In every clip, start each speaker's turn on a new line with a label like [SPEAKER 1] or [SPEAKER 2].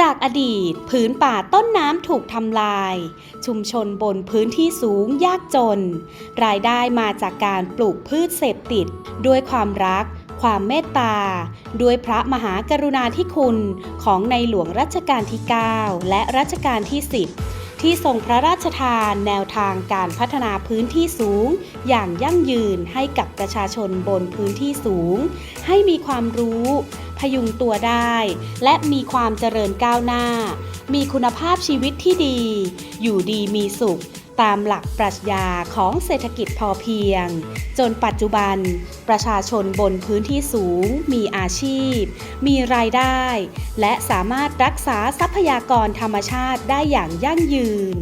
[SPEAKER 1] จากอดีตผืนป่าต้นน้ำถูกทำลาย ชุมชนบนพื้นที่สูงยากจน รายได้มาจากการปลูกพืชเสพติด ด้วยความรัก ความเมตตา ด้วยพระมหากรุณาธิคุณของในหลวงรัชกาลที่ 9 และรัชกาลที่ 10 ที่ทรงพระราชทานแนวทางการพัฒนาพื้นที่สูง อย่างยั่งยืนให้กับประชาชนบนพื้นที่สูง ให้มีความรู้ พยุงตัวได้ และมีความเจริญก้าวหน้า มีคุณภาพชีวิตที่ดี อยู่ดีมีสุข ตามหลักปรัชญาของเศรษฐกิจพอเพียง จนปัจจุบัน ประชาชนบนพื้นที่สูง มีอาชีพ มีรายได้ และสามารถรักษาทรัพยากรธรรมชาติได้อย่างยั่งยืน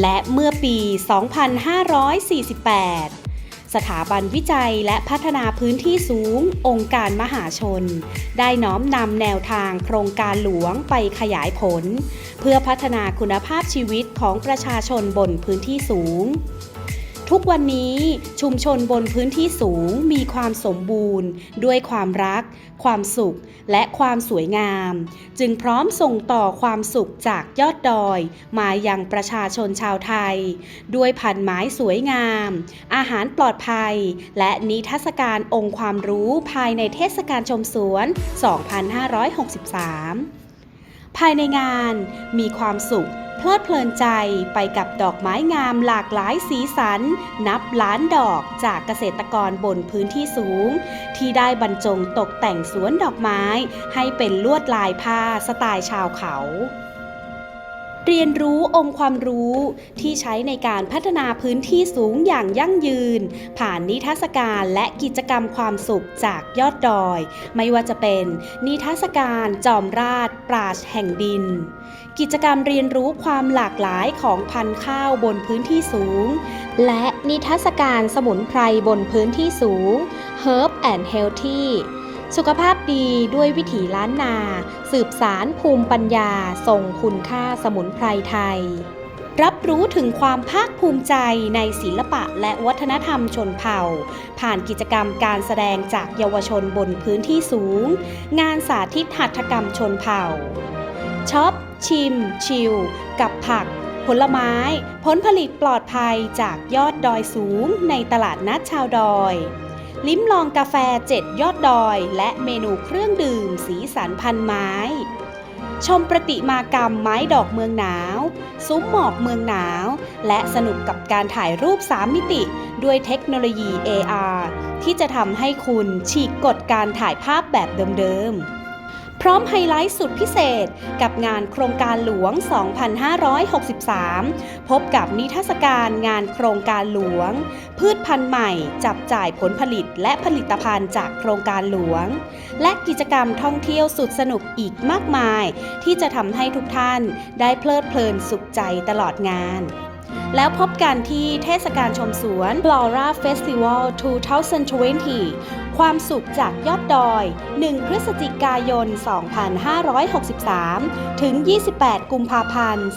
[SPEAKER 1] และเมื่อปี 2548 สถาบันวิจัยและพัฒนาพื้นที่สูง องค์การมหาชน ได้น้อมนำแนวทางโครงการหลวงไปขยายผล เพื่อพัฒนาคุณภาพชีวิตของประชาชนบนพื้นที่สูง ทุกวันนี้ชุมชนบนพื้นที่สูงมีความสมบูรณ์ ด้วยความรัก ความสุข และความสวยงาม จึงพร้อมส่งต่อความสุขจากยอดดอย มายังประชาชนชาวไทย ด้วยพันไม้สวยงาม อาหารปลอดภัย และนิทรรศการองค์ความรู้ภายในเทศกาลชมสวน 2563 ภายในงานมีความสุข เพลิดเพลินใจไปกับดอกไม้งามหลากหลายสีสัน นับล้านดอกจากเกษตรกรบนพื้นที่สูง ที่ได้บรรจงตกแต่งสวนดอกไม้ ให้เป็นลวดลายผ้าสไตล์ชาวเขา เรียนรู้องค์ความรู้ที่ใช้ในการพัฒนาพื้นที่สูงอย่างยั่งยืน ผ่านนิทรรศการและกิจกรรมความสุขจากยอดดอย ไม่ว่าจะเป็น นิทรรศการจอมราชปราชแห่งดิน กิจกรรมเรียนรู้ความหลากหลายของพันธุ์ข้าวบนพื้นที่สูง และนิทรรศการสมุนไพรบนพื้นที่สูง Herb and Healthy สุขภาพดีด้วยวิถีล้านนา สืบสารภูมิปัญญาส่งคุณค่าสมุนไพรไทย รับรู้ถึงความภาคภูมิใจในศิลปะและวัฒนธรรมชนเผ่า ผ่านกิจกรรมการแสดงจากเยาวชนบนพื้นที่สูง งานสาธิตหัตถกรรมชนเผ่าช็อปชิม ชิล กับผัก ผลไม้ ผลผลิตปลอดภัยจากยอดดอยสูงในตลาดนัดชาวดอย ลิ้มลองกาแฟเจ็ดยอดดอย และเมนูเครื่องดื่ม สีสันพันไม้ ชมประติมากรรมไม้ดอกเมืองหนาว ซุ้มหมอกเมืองหนาว และสนุกกับการถ่ายรูป 3 มิติ ด้วยเทคโนโลยี AR ที่จะทำให้คุณฉีกกฎการถ่ายภาพแบบเดิมๆ พร้อมไฮไลท์สุดพิเศษ กับงานโครงการหลวง 2563 พบกับนิทรรศการงานโครงการหลวง พืชพันธุ์ใหม่จับจ่ายผลผลิตและผลิตภัณฑ์จากโครงการหลวง และกิจกรรมท่องเที่ยวสุดสนุกอีกมากมาย ที่จะทำให้ทุกท่านได้เพลิดเพลินสุขใจตลอดงาน แล้วพบกันที่เทศกาลชมสวน Flora Festival 2020 ความสุขจากยอดดอย 1 พฤศจิกายน 2563 ถึง 28 กุมภาพันธ์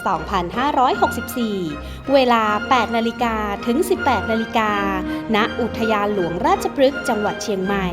[SPEAKER 1] 2564 เวลา 8 นาฬิกาถึง 18 นาฬิกา ณ อุทยานหลวงราชพฤกษ์จังหวัดเชียงใหม่